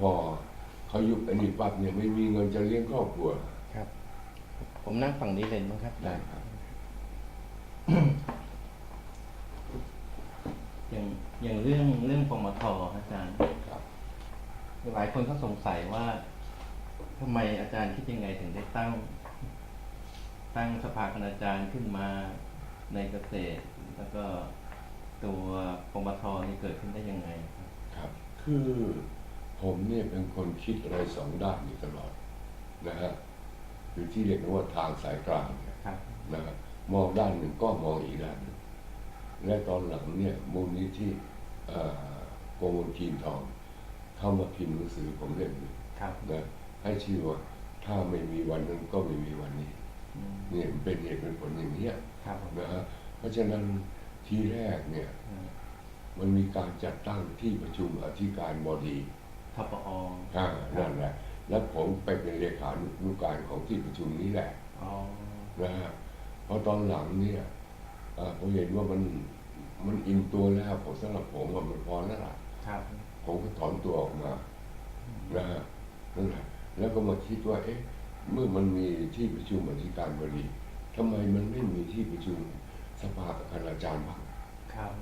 พอเขายุบอันนี้ปั๊บเนี่ยไม่มีเงินจะเลี้ยงครอบครัวครับ ผมนั่งฝั่งนี้เลยมั้งครับได้ครับ อย่างอย่างเรื่องเรื่องปมทอาจารย์ครับหลายคนก็สงสัยว่าทำไมอาจารย์คิดยังไงถึงได้ตั้ง ตั้งสภาคณาจารย์ขึ้นมาในเกษตร แล้วก็ตัวปมทนี่เกิดขึ้นได้ยังไง ครับครับคือ ผมเนี่ยเป็นคนคิดอะไรสองด้านอยู่ตลอดนะฮะคือที่เรียกว่าทางสายกลางเนี่ยครับนะฮะมองด้านหนึ่งก็มองอีกด้านหนึ่งและตอนหลังเนี่ยมูลนิธิเอ่อโกมลทีนทอง เข้ามาพิมพ์หนังสือผมเล่มหนึ่งครับนะให้ชื่อว่าถ้าไม่มีวันนั้นก็ไม่มีวันนี้อืมเนี่ยมันเป็นเหตุเป็นผลอย่างเนี้ยครับผมนะฮะเพราะฉะนั้นทีแรกเนี่ยอืมมันมีการจัดตั้งที่ประชุมอธิการบดี ทปออ่านั่นแหละ แล้วผมไปเป็นเลขานุการของที่ประชุมนี้แหละอ๋อนะฮะเพราะตอนหลังเนี่ยเอ่อผมเห็นว่ามันมันอิ่มตัวแล้วผมสำหรับผมว่ามันพอแล้วล่ะ ครับผมก็ถอนตัวออกมา นะฮะนั่นแหละแล้วก็มาคิดว่า เอ๊ะ เมื่อมันมีที่ประชุมอธิการบดีทำไมมันไม่มีที่ประชุมสภาคณาจารย์บ้างครับ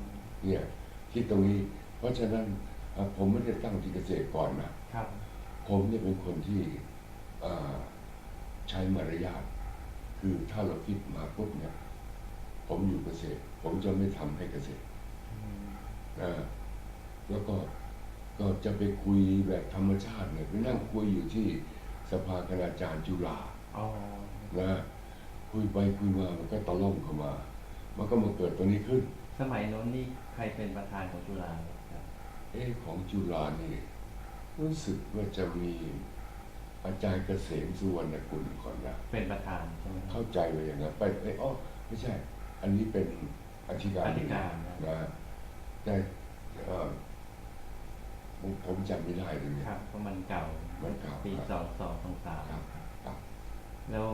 เนี่ย คิดตรงนี้ เพราะฉะนั้นเอ่อ ผมไม่ได้ตั้งที่เกษตรก่อนนะครับผมเนี่ยเป็นคนที่เอ่อใช้มารยาทคือถ้าเราคิดมาปุ๊บเนี่ย ผมอยู่เกษตร ผมจะไม่ทำให้เกษตรอืมนะแล้วก็ก็จะไปคุยแบบธรรมชาติเนี่ยไปนั่งคุยอยู่ที่สภาคณาจารย์จุฬาอ๋อนะคุยไปคุยมามันก็ตะล่อมเข้ามา มันก็มาเกิดตัวนี้ขึ้น สมัยโน้นนี่ใครเป็นประธานของจุฬาครับ เอ๊ะของจุฬานี่ รู้สึกว่าจะมีอาจารย์เกษมสุวรรณกุลก่อนนะ เป็นประธานใช่ไหมครับ เข้าใจไปอย่างนั้นไปเอ้ยอ๋อไม่ใช่ อันนี้เป็นอธิการอธิการนะ นะแต่เอ่อผมผมจำไม่ได้เลยเนี่ย ครับเพราะมันเก่ามันเก่าปีครับ สองสองสองสามครับครับแล้ว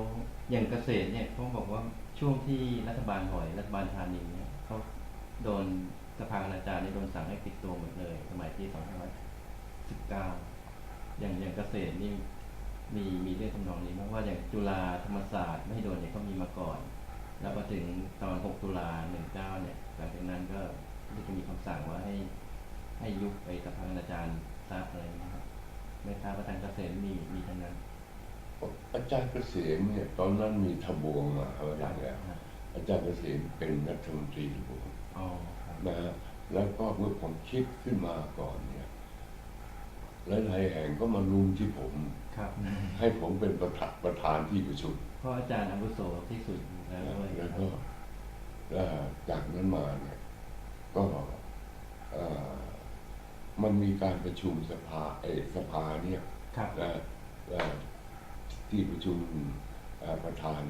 อย่างเกษตรเนี่ยเขาบอกว่าช่วงที่รัฐบาลหอยรัฐบาลธานีเนี่ยเขาโดนส ภาคณาจารย์เนี่ยโดนสั่งให้ปิดตัวหมดเลย สมัยที่สองพันร้อยสิบเก้าอย่างอย่างเกษตรนี่มีมีเรื่องทำนองนี้เพราะว่าอย่างจุฬาธรรมศาสตร์ไม่ให้โดนเนี่ยก็มีมาก่อน แล้วพอถึงตอน 6 ตุลา 19 เนี่ยหลังจากนั้นก็จะมีคำสั่งว่าให้ให้ยุบไปสภาคณาจารย์ทราบอะไรนะครับไม่ทราบว่าทางเกษตรมีมีทางนั้น อาจารย์เกษมเนี่ยตอนนั้นมีทบวงมาเอาอย่างแล้วครับอาจารย์เกษมเป็นรัฐมนตรีทบวงอ๋อครับ นะฮะแล้วก็เมื่อผมคิดขึ้นมาก่อนเนี่ยหลายๆแห่งก็มาลุมที่ผม ครับให้ผมเป็นประธานประธานที่ประชุมเพราะอาจารย์อาวุโสที่สุดแล้วด้วยแล้วคก็รับเอ่อจากนั้นมาเนี่ย ก็เอ่อมันมีการประชุมสภาเออสภาเนี่ยครับนะเอ่อที่ประชุมเอ่อประธาน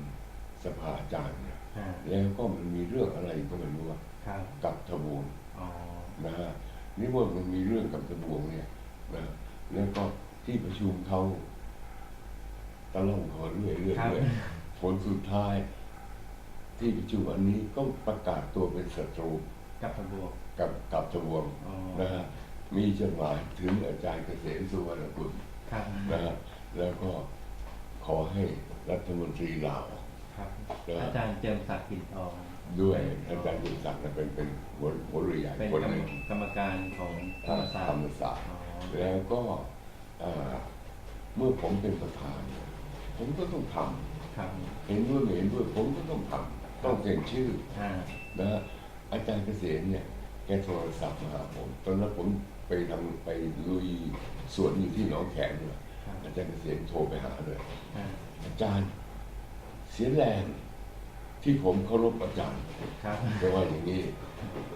สภาอาจารย์เนี่ยอ่าแล้วก็มันมีเรื่องอะไรก็ไม่รู้อะ ครับกับทบวงอ๋อนะฮะนี่ว่ามันมีเรื่องกับทบวงเนี่ยนะแล้วก็ที่ประชุมเขาตะล่อมเขาเรื่อยๆเรื่อยครับๆผลสุดท้าย ที่ประชุมอันนี้ก็ประกาศตัวเป็นศัตรูกับทบวกกับกับทบวงอ๋อนะฮะมีจดหมายถึงอาจารย์เกษมสุวรรณกุลครับนะฮะแล้วก็ขอให้รัฐมนตรีลาออกครับนะฮะอาจารย์เจิมศักดิ์ปิ่นทอง ด้วยอาจารย์ยิ่งศักดิ์นะเป็นเป็นหัวหัวเรือใหญ่เป็นคนกรรหมนึ่งกรรมการของธรรมศาสตธรร์รมศาสตร์อ๋อแล้วก็เอ่อเมื่อผมเป็นประธานเนี่ยผมก็ต้องทครับำเห็นด้วยไม่เห็นด้วยผมก็ต้องทำต้องเซ็นชื่ออ่านะฮะอาจารย์เกษมเนี่ยแกโทรศัพท์มาหาผม ตอนนั้นผมไปทำไปลุยสวนอยู่ที่หนองแขมเนี่ยครับอาจารย์เกษมโทรไปหาเลยอ่าอาจารย์เสียแรง ที่ผมเคารพอาจารย์ครับแต่ว่าอย่างนี้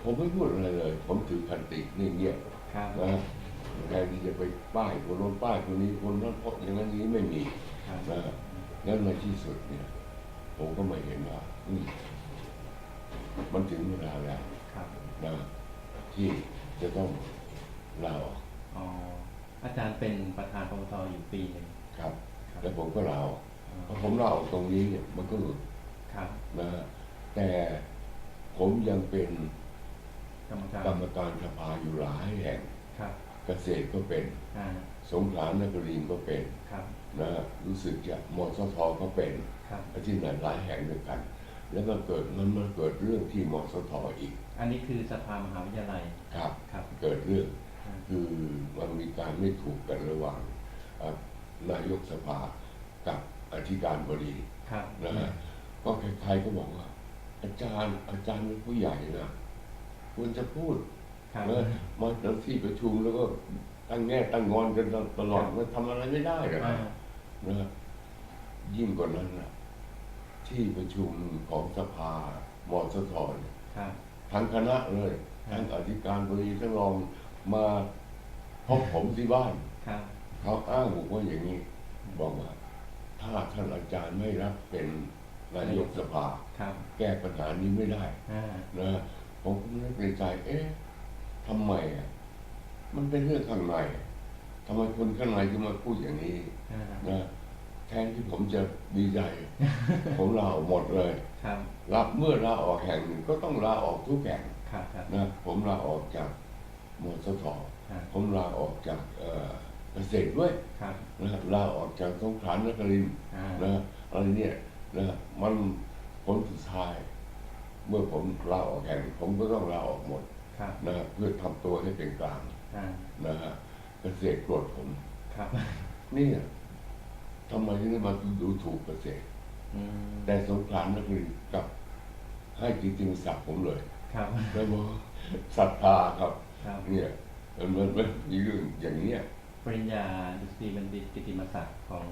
ผมไม่พูดอะไรเลย ผมถือคันตินี่เงียบครับนะแทนที่จะไปป้ายคนโน้นป้ายคนนี้คนนั้นเพราะอย่างนั้นอย่างนี้ไม่มีครับนะงั้นในที่สุดเนี่ย ผมก็ไม่เห็นว่าอืมมันถึงเวลาแล้วครับนะที่จะต้องลาออกอ๋ออาจารย์เป็นประธานปปทอยู่ปีหนึ่งครับครับ แล้วผมก็ลาออกอ๋อพอผมลาออกตรงนี้เนี่ยมันก็หลุดครับ นะแต่ผมยังเป็นกรรมการกรรมการสภาอยู่หลายแห่งครับเกษตรก็เป็นอ่าสงขลานครินทร์ก็เป็นครับนะรู้สึกจะมอสทก็เป็นครับที่ไหนหลายแห่งด้วยกัน แล้วมันเกิดมันมาเกิดเรื่องที่มอสทอีก อันนี้คือสภามหาวิทยาลัยครับครับเกิดเรื่องอ่าคือมันมีการไม่ถูกกันระหว่างเอ่อนายกสภากับอธิการบดีครับนะฮะ ก็ใครๆก็บอกว่า อาจารย์อาจารย์เป็นผู้ใหญ่นะควรจะพูดครับนะมาจากที่ประชุมแล้วก็ตั้งแง่ตั้งงอนกันตลอดครับมันทำอะไรไม่ได้นะอ่านะยิ่งกว่านั้นนะที่ประชุมของสภามอสทเนี่ยครับทั้งคณะเลยครับทั้งอธิการบดีทั้งรองมาพบผมที่บ้านครับเขาอ้างบอกว่าอย่างนี้ บอกว่า ถ้าท่านอาจารย์ไม่รับเป็น นายกสภาครับแก้ปัญหานี้ไม่ได้อ่านะผมก็นึกในใจ เอ๊ะทำไมอะมันเป็นเรื่องข้างในทำไมคนข้างในถึงมาพูดอย่างนี้อ่านะแทนที่ผมจะดีใจ ผมลาออกหมดเลย ครับรับเมื่อลาออกแห่งหนึ่งก็ต้องลาออกทุกแห่งครับครับนะผมลาออกจากมสทครับผมลาออกจากเอ่อเกษตรด้วยครับนะลาออกจากสงขลานครินทร์ อ่า นะอะไรเนี่ย นะมันผลสุดท้าย เมื่อผมลาออกแห่งผมก็ต้องลาออกหมดครับนะเพื่อทำตัวให้เป็นกลางอ่านะฮะเกษตรโกรธผมครับเนี่ยทำไมถึงได้มาดูถูกเกษตร อืมแต่สงขลานครินทร์กลับ ให้จริงๆศักดิ์ผมเลยครับแล้วบอกศรัทธาครับ ครับเนี่ยมันมันมันมีเรื่องอย่างเนี้ยปริญญาดุษฎีบัณฑิตกิติมศักดิ์ของ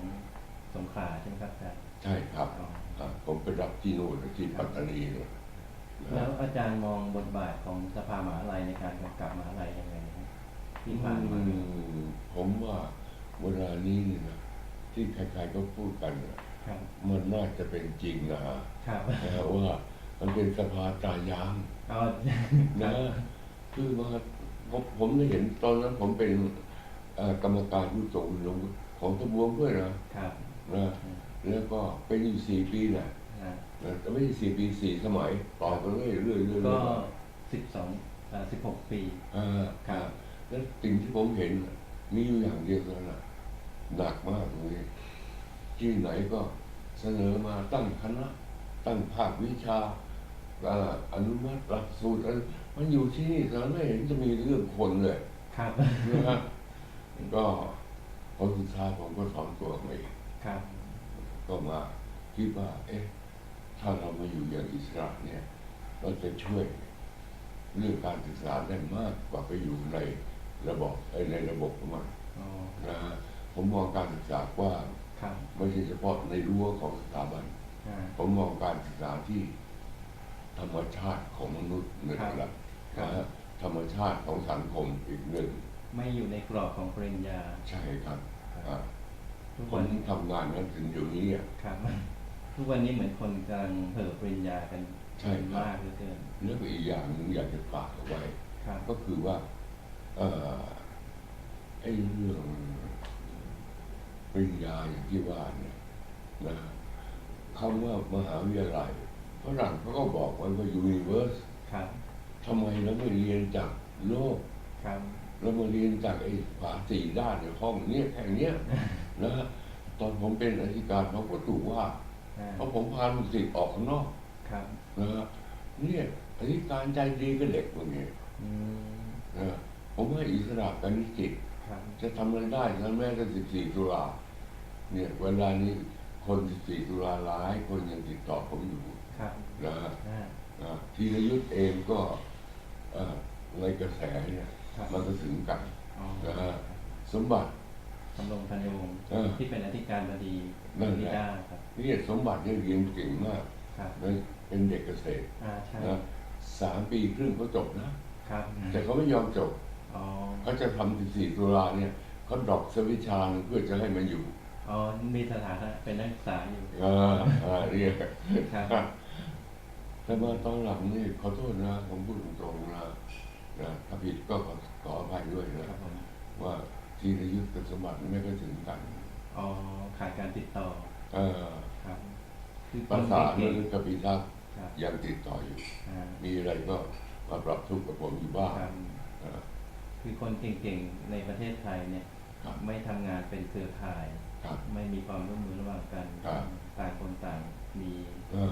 สงขลาใช่ไหมครับอาจารย์ ใช่ครับอ๋ออ่าผมไปรับที่นู่นที่ปัตตานีเนี่ยนะแล้วอาจารย์มองบทบาทของสภามหาลัยในการกำกับมหาลัยยังไงครับที่ผ่านมาอืมผมว่าเวลานี้เนี่ยนะที่ใครๆก็พูดกันน่ะครับมันน่าจะเป็นจริงนะฮะครับนะฮะว่ามันเป็นสภาตายาง เอานะคือว่าผมผมได้เห็นตอนนั้นผมเป็นเอ่อกรรมการผู้ทรงคุณวุฒิของทบวงด้วยนะครับ นะ แล้วก็เป็นอยู่สี่ปีน่ะอ่านะแต่ไม่ใช่สี่ปีสี่สมัยต่อไปเรื่อยๆเรื่อยๆเรื่อยๆก็สิบสองสิบหกปีอ่าครับ แล้วสิ่งที่ผมเห็นน่ะมีอยู่อย่างเดียวเท่านั้นน่ะหนักมากเลยที่ไหนก็เสนอมาตั้งคณะ ตั้งภาควิชาอ่าอนุมัติหลักสูตรอะไรมันอยู่ที่นี่แต่ไม่เห็นจะมีเรื่องคนเลย ครับ นะฮะก็พอสุดท้ายผมก็ถอนตัวออกมาเองครับก็มา คิดว่า เอ๊ะ ถ้าเรามาอยู่อย่างอิสระเนี่ย เราจะช่วยเรื่องการศึกษาได้มากกว่าไปอยู่ในระบบไอ้ในระบบของมันอ๋อนะฮะผมมองการศึกษากว้างครับไม่ใช่เฉพาะในรั้วของสถาบันอ่าผมมองการศึกษาที่ธรรมชาติของมนุษย์หนึ่งครับละครับนะฮะธรรมชาติของสังคมอีกหนึ่งไม่อยู่ในกรอบของปริญญา ใช่ครับอ่าทุกผวัมนทำงานนั้นถึงอยู่นี้อะครับ ทุกวันนี้เหมือนคนกำลังเผลอปริญญากันใช่ครับ มากเหลือเกินแล้วก็อีกอย่างหนึ่งอยากจะฝากเอาไว้ ครับ ก็คือว่า เอ่อไอ้เรื่องปริญญาอย่างที่ว่าเนี่ยนะคำว่ามหาวิทยาลัยฝรั่งเขาก็บอกไว้ว่า universe ครับทำไมเราไม่เรียนจากโลก ครับเรามาเรียนจากไอ้ฝาสี่ด้านในห้องเนี้ยแค่เนี้ยนะฮะตอนผมเป็นอธิการเขาก็ถูกว่าอ่า เพราะผมพาลูกศิษย์ออกข้างนอกครับนะฮะเนี่ยอธิการใจดีกับเด็กพวกนี้อืมนะฮะผมให้อิสระกับนิสิตครับจะทำอะไรได้ทั้งแม้แต่14ตุลาเนี่ยเวลานี้คน14ตุลาหลายคนยังติดต่อผมอยู่ครับนะฮะอ่าอ่าธีรยุทธ์เองก็เอ่อในกระแสเนี่ยครับมันก็ถึงกันอ๋อนะฮะสมบัติตำรงธัญวงศ์เออที่เป็นอธิการบดี นั่นแหละนิด้าครับเนี่ยสมบัติเนี่ยเรียนเก่งมากครับนะเป็นเด็กเกษตรอ่าใช่นะสามปีครึ่งเขาจบนะ ครับแต่เขาไม่ยอมจบอ๋อเขาจะทำ14ตุลาเนี่ยเขาดรอปสวิชาหนึ่งเพื่อจะให้มันอยู่อ๋อมีสถานะเป็นนักศึกษาอยู่ อ่าอ่าเรียกครับ แต่มาตอนหลังนี่ขอโทษนะผมพูดตรงๆนะนะถ้าผิดก็ขอขออภัยด้วยนะครับผมว่าทีรยุทธ์กับสมบัติไม่ก็ถึงกัน อ๋อขาดการติดต่อเออครับคือคภานษาเก่เรื่องงกับพิทักษ์ๆครับ ยังติดต่ออยู่อ่ามีอะไรก็มาปรับทุกข์กับผมอยู่บ้างครับนะคือคนเก่งๆในประเทศไทยเนี่ย ครับไม่ทำงานเป็นเครือข่าย ครับไม่มีความร่วมมือระหว่างกันครับ ต่างคนต่างมีอ่า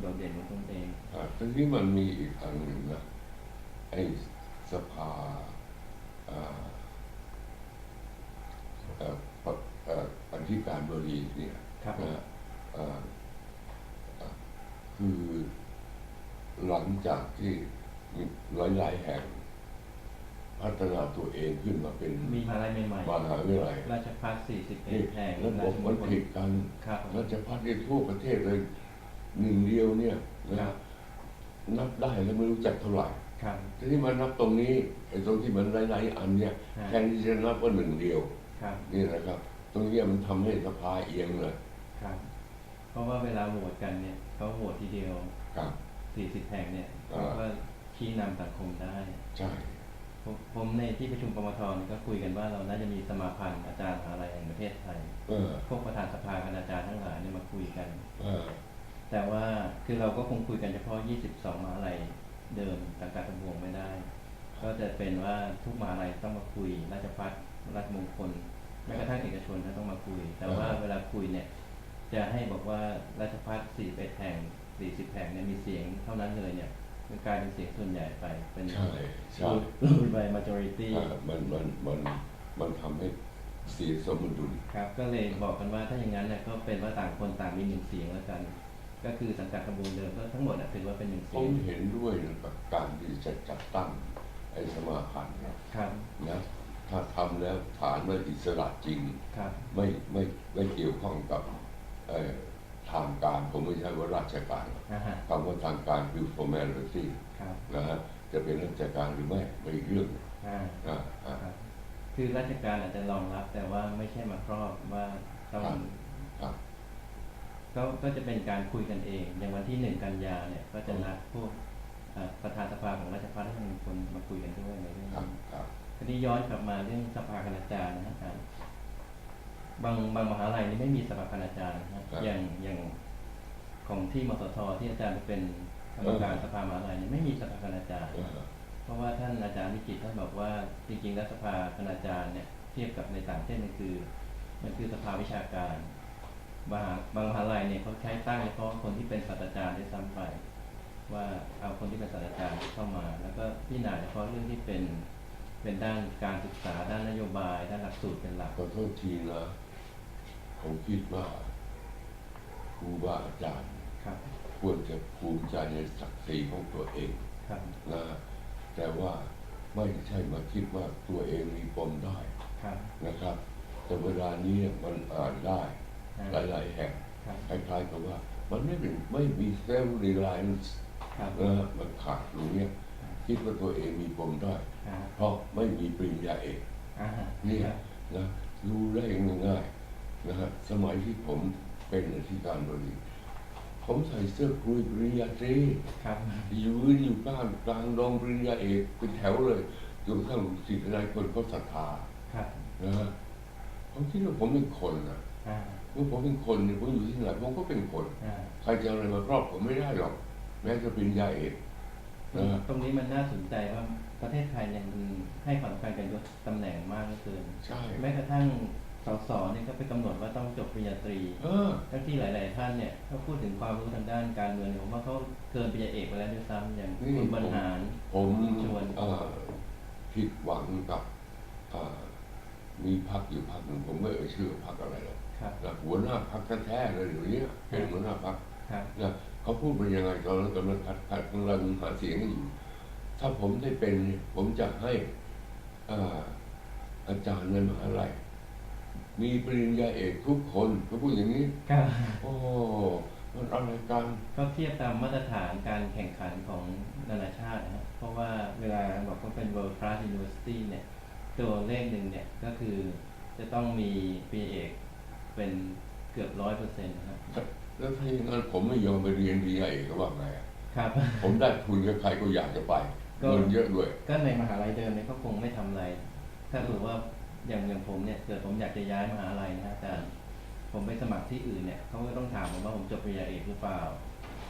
โดดเด่นของตนเองอ่าทีนี้มันมีอีกอันหนึ่งนะไอ้สภาอ่าเอ่อปะเอ่ออธิการบดีเนี่ยครับนะเอ่อเอ่อคือหลังจากที่มีหลายๆแห่งพัฒนาตัวเองขึ้นมาเป็นมีมหาลัยใหม่มหาวิทยาลัยๆราชภัฏนี่41แห่งระบบมันผิดกันครับราชพัฒในทั่วประเทศเลยหนึ่งเดียวเนี่ยนะนับได้แล้วไม่รู้จักเท่าไหร่ครับทีนี้มานับตรงนี้ไอ้ตรงที่มันหลายๆอันเนี่ยฮะแทนที่จะนับว่าหนึ่งเดียวครับนี่นะครับ ตรงเนี้ยมันทำให้สภาเอียงเลยครับ เพราะว่าเวลาโหวตกันเนี่ยเขาโหวตทีเดียวครับ40แห่งเนี่ยอ่าเขาก็ชี้นำสังคมได้ ใช่ผมผมในที่ประชุมปมทเนี่ยก็คุยกันว่าเราน่าจะมีสมาพันธ์อาจารย์มหาลัยแห่งประเทศไทยเออพวกประธานสภาคณาจารย์ทั้งหลายเนี่ยมาคุยกันเออแต่ว่าคือเราก็คงคุยกันเฉพาะ 22มหาลัยเดิมสังกัดตำรวจไม่ได้ ก็จะเป็นว่าทุกมหาลัยต้องมาคุยราชพัฒราชมงคล แม้กระทั่งเอกชนก็ต้องมาคุย แต่ว่าเวลาคุยเนี่ย จะให้บอกว่าราชพัฒ41แห่ง40แห่งเนี่ยมีเสียงเท่านั้นเลยเนี่ยมันกลายเป็นเสียงส่วนใหญ่ไปเป็นใช่ใช่รูด by majority อ่ามันมันมันมันทำให้เสียสมดุลครับ ก็เลยบอกกันว่าถ้าอย่างนั้นเนี่ยก็เป็นว่าต่างคนต่างมีหนึ่งเสียงแล้วกัน ก็คือสังกัดกระบวนเดิมก็ทั้งหมดอะถือว่าเป็นหนึ่งผเสียมงเห็นด้วยกับการที่จะจัดตั้งไอ้สมาพันธ์เนี่ยครับนะถ้า ทำแล้วฐานว่าอิสระจริง ครับ ไม่ไม่ไม่เกี่ยวข้องกับเอ่อทางการ ผมไม่ใช่ว่าราชการอ่าฮะ คำว่าทางการคือ formality ครับ นะฮะจะเป็นราชการหรือไม่ไม่อีกเรื่องอ่าอ่าอ่าครับ คือราชการอาจจะรองรับแต่ว่าไม่ใช่มาครอบว่าต้องครับครับ ก็ก็จะเป็นการคุยกันเอง อย่างวันที่หนึ่งกันยาเนี่ย ก็จะนัดพวกเอ่อประธานสภาของราชพัฒน์ให้มีคนมาคุยกันด้วยในเรื่องครับนี้ ครับ ทีนี้ย้อนกลับมาเรื่องสภาคณาจารย์นะฮะอาจารย์บางบางมหาลัยนี่ไม่มีสภาคณาจารย์นะฮะอย่างอย่างของที่มสทที่อาจารย์เป็นกรรมการสภามหาลัยนี่ไม่มีสภาคณาจารย์เออเพราะว่าท่านอาจารย์วิจิตรท่านบอกว่าจริงๆแล้วสภาคณาจารย์เนี่ยเทียบกับในต่างประเทศมันคือ มันคือสภาวิชาการบางบางมหาลัยเนี่ยเขาใช้ตั้งเฉพาะคนที่เป็นศาสตราจารย์ด้วยซ้ำไปว่าเอาคนที่เป็นศาสตราจารย์เข้ามา แล้วก็พิจารณาเฉพาะเรื่องที่เป็น เป็นด้านการศึกษาด้านนโยบาย ด้านหลักสูตรเป็นหลัก ขอโทษทีนะผมคิดว่าครูบาอาจารย์ ครับ ควรจะภูมิใจในศักดิ์ศรีของตัวเองครับ นะแต่ว่าไม่ใช่มาคิดว่าตัวเองมีปมได้ครับ นะครับ แต่เวลานี้มันอ่านได้อ่าหลายๆแห่งครับ คล้ายๆกับว่า มันไม่เป็นไม่มีเซลล์รีไลน์ครับ นะมันขาดตรงเนี้ยคิดว่าตัวเองมีปมได้ อ่าเพราะไม่มีปริญญาเอกอ่าฮะนี่ครับนะรู้ได้ง่ายๆนะฮะสมัยที่ผมเป็นอธิการบดีผมใส่เสื้อคลุยปริญญาตรีครับยืนอยู่กลางกลางดงปริญญาเอกเป็นแถวเลยจนกระทั่งศิษย์นายคนเขาศรัทธาครับนะฮะผมคิดว่าผมเป็นคนนะอ่าเมื่อผมเป็นคนเนี่ยผมอยู่ที่ไหนผมก็เป็นคนอ่าใครจะเอาอะไรมาครอบผมไม่ได้หรอก แม้จะปริญญาเอกนะฮะ ตรงนี้มันน่าสนใจว่าประเทศไทยเนี่ยมันให้ความสำคัญกับยศตำแหน่งมากเหลือเกินใช่แม้กระทั่งสสเนี่ยก็ไปกำหนดว่าต้องจบปริญญาตรีเออทั้งที่หลาย ๆ ท่านเนี่ยเขาพูดถึงความรู้ทางด้านการเมืองเนี่ยผมว่าเขาเกินปริญญาเอกไปแล้วด้วยซ้ำอย่างนี่คุณบรรหารผมชวนเอ่อผิดหวังกับเอ่อมีพักอยู่พักหนึ่งผมไม่เอ่ยชื่อพักอะไรหรอกครับนะหัวหน้าพักแท้ๆเลยเดี๋ยวนี้เป็นหัวหน้าพักครับนะ เขาพูดเป็นยังไงตอนนั้นกำลังพัดพัดกำลังหาเสียงกันอยู่ถ้าผมได้เป็นเนี่ยผมจะให้อ่าอาจารย์ในมหาลัยมีปริญญาเอกทุกคนเขาพูดอย่างนี้ครับโอ้มันอะไรกันก็เทียบตามมาตรฐานการแข่งขันของนานาชาตินะฮะเพราะว่าเวลาบอกว่าเป็น world class university เนี่ยตัวเลขหนึ่งเนี่ยก็คือจะต้องมีปริญญาเอกเป็นเกือบร้อยเปอร์เซ็นต์นะครับ แล้วถ้าอย่างนั้นผมไม่ยอมไปเรียนปริญญาเอกก็ว่าไงอะครับ ผมได้ทุนกับใครก็อยากจะไปก็ เงินเยอะด้วย ก็ในมหาลัยเดิมเนี่ยเขาคงไม่ทำอะไร ถ้าถือว่าอย่างอย่างผมเนี่ยเกิดผมอยากจะย้ายมหาลัยนะฮะอาจารย์ผมไปสมัครที่อื่นเนี่ยเขาก็ต้องถามผมว่าผมจบปริญญาเอกหรือเปล่า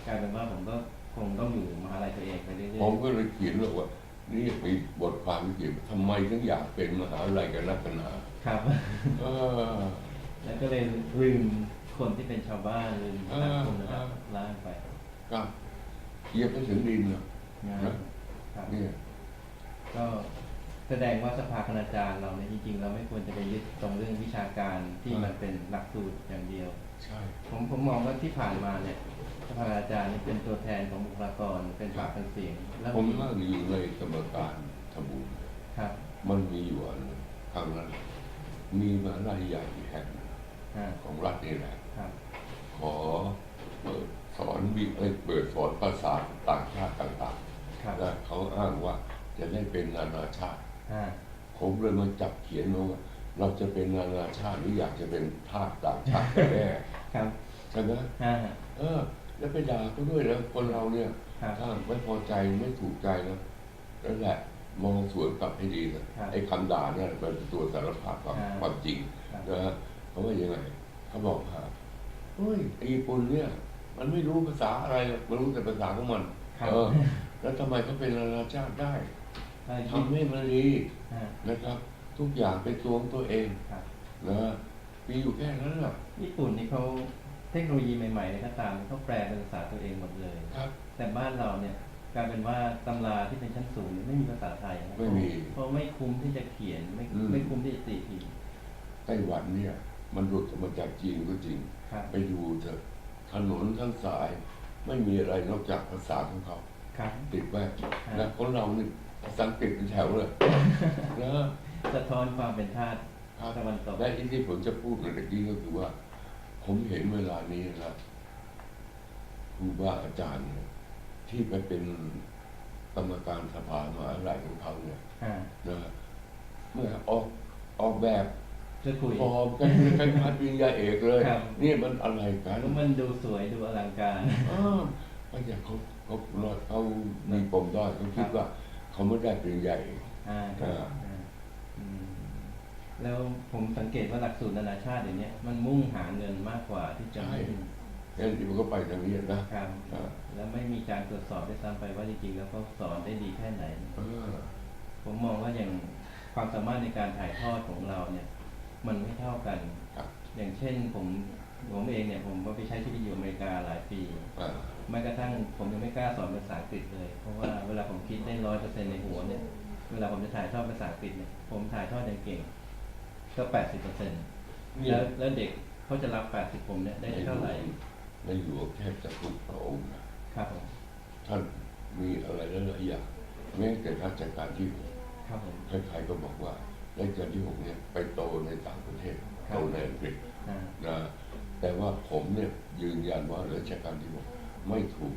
กลายเป็นว่าผมก็คงต้องอยู่มหาลัยตัวเองไปเรื่อยผมก็เลยเขียนบอกว่า นี่มีบทความที่เขียนทำไมถึงอยากเป็นมหาวิทยาลัยกันนักกันหนาครับ เออแล้วก็เลยลืม คนที่เป็นชาวบ้านเลืมอ่าคนระดับล่างไปครับเหยียบไปถึงดินนะนะนะครับเนี่ยก็แสดงว่าสภาคณาจารย์เราเนี่ยจริงๆ เราไม่ควรจะไปยึดตรงเรื่องวิชาการที่มันเป็นหลักสูตรอย่างเดียว ใช่ ผมผมมองว่าที่ผ่านมาเนี่ยสภาคณาจารย์นี่เป็นตัวแทนของบุคลากรเป็นปากเป็นเสียง แล้วผมนั่งอยู่ในกรรมการทบุญครับ มันมีอยู่อันหนึ่งครั้งนั้น มีมหาวิทยาลัยใหญ่แห่งของรัฐนี่แหละ ขอเปิดสอนวิเอ้ยเปิดสอนภาษาต่างชาติต่างครับๆและเขาอ้างว่าจะได้เป็นนานาชาติ อ่าผมเลยมาจับเขียนว่าเราจะเป็นนานาชาติหรืออยากจะเป็นทาสต่างชาติกันแน่ครับใช่ไหมอ่าเออ แล้วไปด่าเขาด้วยนะคนเราเนี่ย ครับ ถ้าไม่พอใจไม่ถูกใจนะนั่นแหละมองสวนกลับให้ดีนะครับไอ้คำด่าเนี่ยมันเป็นตัวสารภาพความอ่าความจริงครับ นะฮะเขาว่ายังไงเขาบอกว่า เฮ้ยไอ้ญี่ปุ่นเนี่ย มันไม่รู้ภาษาอะไรหรอกมันรู้แต่ภาษาของมันครับ เออ แล้วทำไมเขาเป็นนานาชาติได้ใช่ทำให้มันดีอ่า นะครับ ทุกอย่างเป็นตัวของตัวเองครับ นะมีอยู่แค่นั้นแหละญี่ปุ่นนี่เขาเทคโนโลยีใหม่ๆเลยก็ตามเขาแปลเป็นภาษาตัวเองหมดเลย ครับ แต่บ้านเราเนี่ยกลายเป็นว่าตำราที่เป็นชั้นสูงเนี่ยไม่มีภาษาไทยนะไม่มีเพราะไม่คุ้มที่จะเขียนไม่อืม ไม่คุ้มที่จะตีพิมพ์ไต้หวันเนี่ย มันหลุดออกมาจากจีนก็จริง ครับไปดูเถอะถนนทั้งสาย ไม่มีอะไรนอกจากภาษาของเขา ครับ ติดไว้ครับนะคนเรานี่ภาษาอังกฤษเป็นแถวเลยนะ สะท้อนความเป็นทาสครับ ตะวันตกและอีกที่ผมจะพูดในตะกี้ก็คือว่า ผมเห็นเวลานี้นะครูบาอาจารย์เนี่ยที่ไปเป็นกรรมการสภามหาวิทยาลัยของเขาเนี่ย อ่านะเมื่อออกออกแบบ จะคุยฟอร์มกันคล้ายๆปริญญาเอกเลย ครับ นี่มันอะไรกันแล้วมันดูสวยดูอลังการอ้าวก็อย่างเขาเขาเขามีปมด้อยเขาคิดว่าเขาไม่ได้ปริญญาเอก อ่าครับอ่า อ่าอืมแล้วผมสังเกตว่าหลักสูตรนานาชาติเดี๋ยวนี้มันมุ่งหาเงินมากกว่าที่จะใช่มุ่งงั้นเดี๋ยวมันก็ไปทางนี้นะ ครับอ่า แล้วไม่มีการตรวจสอบด้วยซ้ำไปว่าจริงๆแล้วเขาสอนได้ดีแค่ไหน เออผมมองว่าอย่างความสามารถในการถ่ายทอดของเราเนี่ย มันไม่เท่ากัน ครับ อย่างเช่นผมผมเองเนี่ยผมก็ไปใช้ชีวิตอยู่อเมริกาหลายปีอ่าแม้กระทั่งผมยังไม่กล้าสอนภาษาอังกฤษเลย เพราะว่าเวลาผมคิดได้ร้อยเปอร์เซ็นในหัวเนี่ย เวลาผมจะถ่ายทอดภาษาอังกฤษเนี่ยผมถ่ายทอดอย่างเก่ง ก็แปดสิบเปอร์เซ็นต์นี่แล้วแล้วเด็กเขาจะรับแปดสิบผมเนี่ยได้เท่าไหร่ในหลวงแทบจะทุกพระองค์นะครับผมท่านมีอะไรหลายๆอย่างแม้แต่รัชกาลที่หก ครับผม ใครๆก็บอกว่า รัชกาลที่หกเนี่ยไปโตในต่างประเทศครับโตในอังกฤษอ่านะแต่ว่าผมเนี่ยยืนยันว่ารัชกาลที่หกไม่ถูก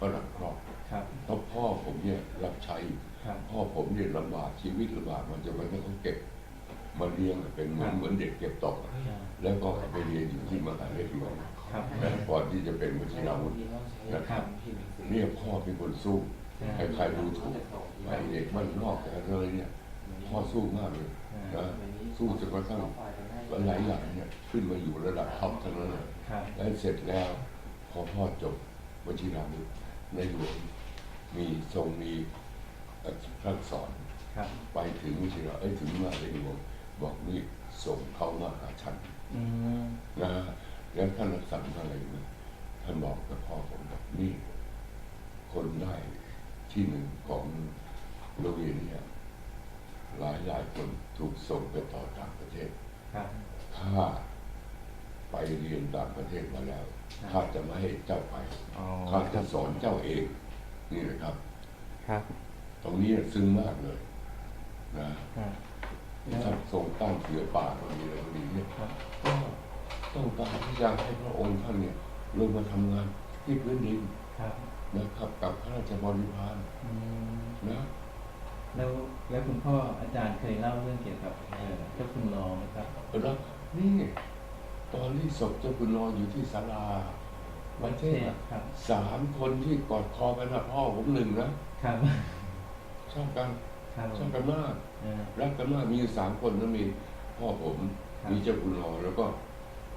ฝรั่งครอบครับเพราะพ่อผมเนี่ยรับใช้ครับพ่อผมเนี่ยลำบากชีวิตลำบากมันจะมันก็ต้องเก็บมาเลี้ยงเป็นเหมือนเหมือนเด็กเก็บตกอะใช่แล้วก็ไปเรียนอยู่ที่มหาวิทยาลัยครับนะก่อนที่จะเป็นวชิราวุธนะครับเนี่ยพ่อเป็นคนสู้ใครๆดูถูกไอ้เด็กมันนอกแต่อะไรเนี่ย พ่อสู้มากเลยนะสู้จนกระทั่งหลายอย่างเนี่ยขึ้นมาอยู่ระดับท็อปทั้งนั้นเลยครับแล้วเสร็จแล้วพอพ่อจบวชิราวุธในหลวงมีทรงมีเอ่อท่านสอนครับไปถึงวชิราเอ้ยถึงมหาในหลวงบอกนี่ส่งเขามาหาฉันอืมนะแล้วท่านรักษาอะไรไหมท่านบอกกับพ่อผมบอกนี่ คนได้ที่หนึ่งของโรงเรียนเนี่ยหลายหลายคนถูกส่งไปต่อต่างประเทศ ครับ ถ้าไปเรียนต่างประเทศมาแล้ว ครับ ข้าจะไม่ให้เจ้าไปอ๋อข้าจะสอนเจ้าเอง นี่นะครับ ครับตรงนี้ซึ้งมากเลยนะครับท่านทรงตั้งเสือป่าตรงนี้ตรงนี้เนี่ยครับ ก็ต้องการที่จะให้พระองค์ท่านเนี่ยลงมาทำงานที่พื้นดินครับนะครับ กับพระราชบริพารอืมนะแล้วแล้วคุณพ่ออาจารย์เคยเล่าเรื่องเกี่ยวกับเอ่อเจ้าคุณรอไหมครับ แล้วนี่ ตอนที่ศพเจ้าคุณนอนอยู่ที่ศาลาวัดเทศอะครับสามคนที่กอดคอกันนะพ่อผมหนึ่งนะครับชอบกันครับชอบกันมากเออรักกันมากมีอยู่สามคนนะมีพ่อผมครับมีเจ้าคุณนอนแล้วก็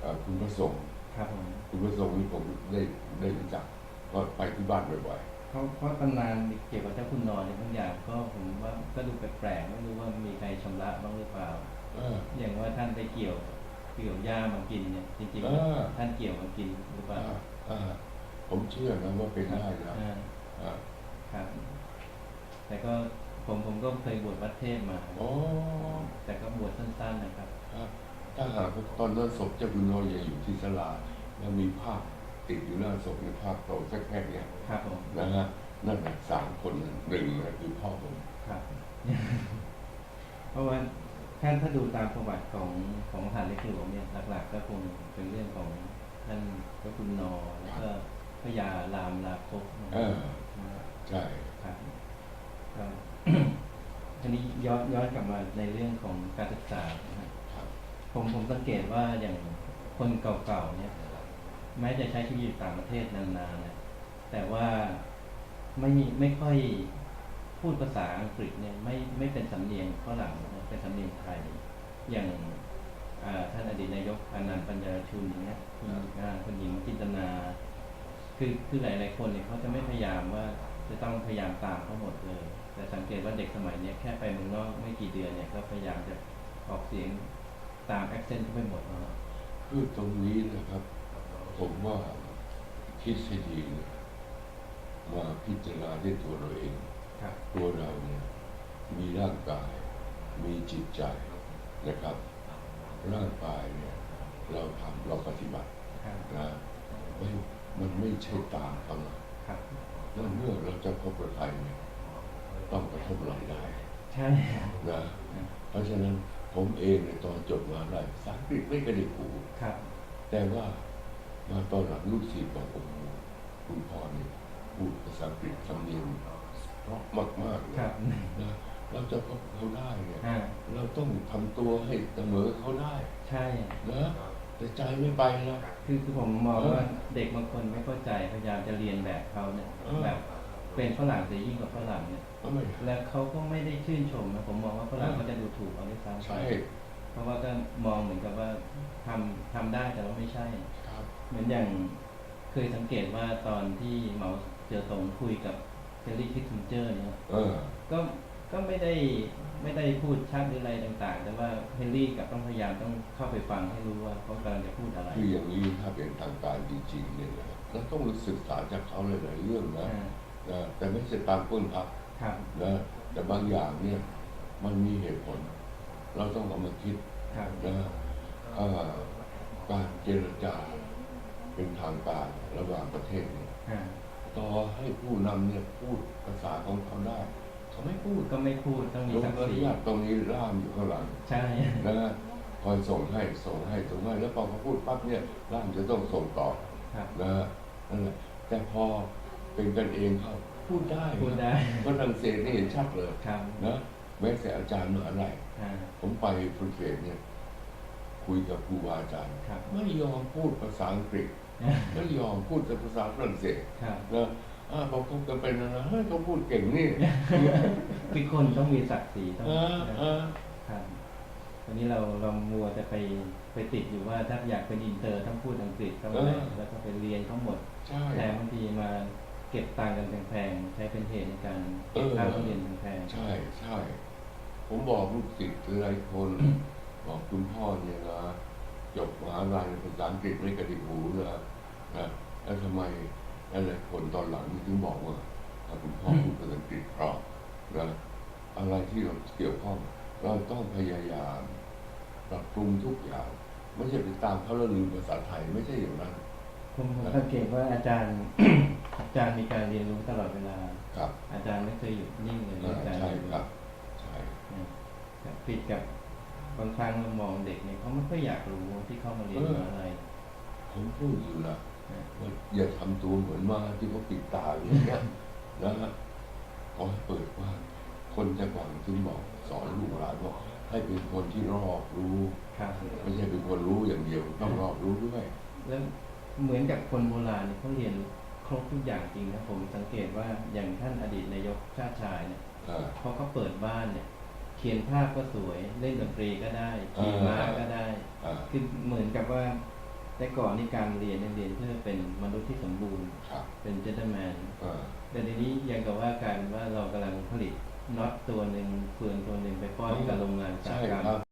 เอ่อคุณพระสงฆ์ครับผมคุณพระสงฆ์นี่ผมได้ได้รู้จักก็ไปที่บ้านบ่อยเพราะเพราะตำนานเกี่ยวกับเจ้าคุณนอนในยบางอย่างก็ผมว่าก็ดูแปลกๆไม่รู้ว่ามีใครชำระบ้างหรือเปล่าเอออย่างว่าท่านไปเกี่ยว เกี่ยวหญ้ามากินเนี่ยจริงเออๆท่านเกี่ยวมากินหรือเปล่าอ่าอ่าผมเชื่อนะว่าเป็นได้นะอ่าอ่าครับแต่ก็ผมผมก็เคยบวชวัดเทพมาโอ้แต่ก็บวชสั้นๆนะครับ ครับถ้าหากว่าตอนนั้นศพเจ้าคุณน้อยยังอยู่ที่ศาลาแล้วมีภาพติดอยู่หน้าศพในภาพโตสักแค่เนี้ยครับผมนะฮะนั่นแหละสามคนน่ะหนึ่งนะคือพ่อผม ครับ เพราะว่า ท่านถ้าดูตามประวัติของของมหาเล็กหลวงเนี่ยหลักๆก็คงเป็นเรื่องของท่านพระคุณนอแล้วก็พระยารามลาภพเออใช่ครับก็ทีนี้ย้อนย้อนกลับมาในเรื่องของการศึกษานะฮะครับผมผมสังเกตว่าอย่างคนเก่าๆเนี่ยแม้จะใช้ชีวิตอยู่ต่างประเทศนานๆนะแต่ว่าไม่ไม่ค่อยพูดภาษาอังกฤษเนี่ยไม่ไม่เป็นสำเนียงฝรั่งนะ เป็นสำเนียงไทย อย่างอ่าท่านอดีตนายกอนันต์ปัญญาชุนอย่างเงี้ยคุณอ่าคุณหญิงจินตนา คือคือหลาย ๆ คนเนี่ยเขาจะไม่พยายามว่าจะต้องพยายามตามเขาหมดเลย แต่สังเกตว่าเด็กสมัยเนี้ยแค่ไปเมืองนอกไม่กี่เดือนเนี่ยก็พยายามจะออกเสียงตามแอคเซนต์เขาไปหมดแล้วคือตรงนี้นะครับ ผมว่าคิดให้ดีนะมาพิจารณาด้วยตัวเราเองครับตัวเราเนี่ยมีร่างกาย มีจิตใจนะครับ ร่างกายเนี่ยเราทำเราปฏิบัติครับนะไม่มันไม่ใช่ตามเขานะครับแล้วเมื่อเราจะพบกับใครเนี่ยต้องกระทบเราได้ใช่นะเพราะฉะนั้นผมเองในยตอนจบมาได้ภาษาอังกฤษไม่กระดิกหูครับแต่ว่ามาตอนหลังลูกศิษย์บอกโอ้โหคุณพ่อนี่พูดภาษาอังกฤษสำเนียงเพราะมากๆเลยครับนะ เราจะพบเขาได้เนี่ยอ่าเราต้องทำตัวให้เสมอเขาได้ใช่ นะแต่ใจไม่ไปนะ คือคือผมมองว่าเด็กบางคนไม่เข้าใจพยายามจะเรียนแบบเขาเนี่ยเออ แบบเป็นฝรั่งแต่ยิ่งกว่าฝรั่งเนี่ย ก็ไม่แล้วเขาก็ไม่ได้ชื่นชมนะผมมองว่าฝรั่งเขาจะดูถูกเอาด้วยซ้ำใช่เพราะว่าก็มองเหมือนกับว่าทำทำได้แต่ว่าไม่ใช่ ครับ เหมือนอย่างเคยสังเกตว่าตอนที่เหมาเจอตงคุยกับเจอรี่คิสซินเจอร์เนี่ย เออ ก็ ก็ไม่ได้ไม่ได้พูดชัดหรืออะไรต่างๆ แต่ว่าเฮนรี่กลับต้องพยายามต้องเข้าไปฟังให้รู้ว่าเขากำลังจะพูดอะไร คืออย่างนี้ถ้าเป็นทางการจริงๆเนี่ยนะเราต้องศึกษาจากเขาหลายๆเรื่องนะอ่า นะแต่ไม่ใช่ตามก้นครับครับ นะแต่บางอย่างเนี่ยมันมีเหตุผล เราต้องเอามาคิดครับ นะเอ่อการเจรจาเป็นทางการระหว่างประเทศเนี่ย อ่า ต่อให้ผู้นำเนี่ยพูดภาษาของเขาได้ เขาไม่พูดก็ไม่พูดต้องมีลงศักดิ์อศรีนุญาตตรงนี้ล่ามอยู่ข้างหลังใช่ นะคอยส่งให้ส่งให้ส่งให้แล้วพอเขาพูดปั๊บเนี่ยล่ามจะต้องส่งต่อครับนะนั่นแหละแต่พอเป็นกันเองเขาพูดได้พูดได้ฝรั่งเศสนี่เห็นชัดเลยครับนะแม้แต่อาจารย์มหาลัยอ่าผมไปฝรั่งเศสเนี่ย คุยกับครูบาอาจารย์ ครับไม่ยอมพูดภาษาอังกฤษ ไม่ยอมพูดแต่ภาษาฝรั่งเศสครับนะ อ่าพอคบกันไปนะนะเฮ้ยเขาพูดเก่งนี่คือคนต้องมีศักดิ์ศรีต้องอ่าอ่าครับวันนี้เราเรามัวจะไปไปติดอยู่ว่าถ้าอยากเป็นอินเตอร์ต้องพูดอังกฤษต้องอะไรแล้วก็ไปเรียนทั้งหมดใช่แต่บางทีมาเก็บตังค์กันแพงๆใช้เป็นเหตุในการเก็บค่าเรียนแพงๆใช่ใช่ผมบอกลูกศิษย์หลายคน บอกคุณพ่อเนี่ยนะจบมหาลัยภาษาอังกฤษไม่กระดิกหูเลยนะแล้วทำไม หลายๆคนตอนหลังถึงบอกว่าถ้าคุณพ่อพูดภาษาอังกฤษเพราะนะอะไรที่เราเกี่ยวข้อง เราต้องพยายามปรับปรุงทุกอย่าง ไม่ใช่ไปตามเขาแล้วลืมภาษาไทยไม่ใช่อย่างนั้นผมผมสังเกตว่าอาจารย์อาจารย์มีการเรียนรู้ตลอดเวลาครับ อาจารย์ไม่เคยหยุดนิ่งเลยอ่าในการใช่เรียนรู้ครับใช่นะผิดกับบางครั้งเรามองเด็กเนี่ยเขาไม่ค่อยอยากรู้ที่เข้ามาเรียนมาอะไรผมพูดอยู่นะนะว่า อย่าทำตัวเหมือนมาที่เขาปิดตาอย่างเงี้ยนะฮะขอให้เปิดว่า คนจะหวังถึงบอกสอนลูกหลานว่าให้เป็นคนที่รอบรู้ครับไม่ใช่เป็นคนรู้อย่างเดียวต้องรอบรู้ด้วยแล้วเหมือนกับคนโบราณเนี่ยเขาเรียนครบทุกอย่างจริงนะผมสังเกตว่าอย่างท่านอดีตนายกชาติชายเนี่ยอ่าพอเขาเปิดบ้านเนี่ย เขียนภาพก็สวยเล่นดนตรีก็ได้ขี่ม้าก็ได้คือเหมือนกับว่า แต่แต่ก่อนนี่การเรียนเนี่ยเรียนเพื่อเป็นมนุษย์ที่สมบูรณ์ ครับเป็นเจน t l e m แมนอ่าแต่ทีนี้ยังกับว่ากลารว่าเรากำลังผลิตน็อตตัวหนึ่งเฟืองตัวหนึ่งไปป้อนให้กับโรงงานอุตสาใช่หกรรมครับ